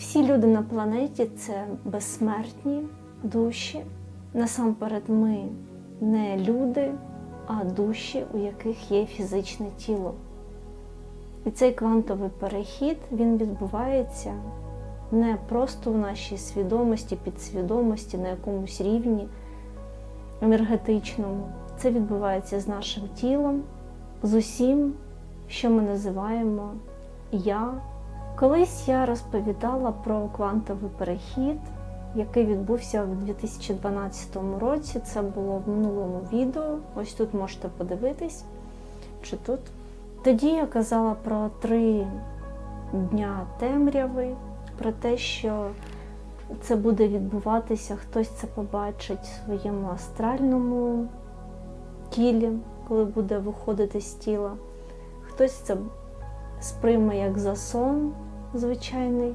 Всі люди на планеті це безсмертні душі. Насамперед, ми не люди, а душі, у яких є фізичне тіло. І цей квантовий перехід він відбувається не просто в нашій свідомості, підсвідомості, на якомусь рівні енергетичному. Це відбувається з нашим тілом, з усім, що ми називаємо я. Колись я розповідала про квантовий перехід, який відбувся в 2012 році. Це було в минулому відео. Ось тут можете подивитись, чи тут. Тоді я казала про три дня темряви, про те, що це буде відбуватися, хтось це побачить в своєму астральному тілі, коли буде виходити з тіла. Хтось це сприйме як засон звичайний,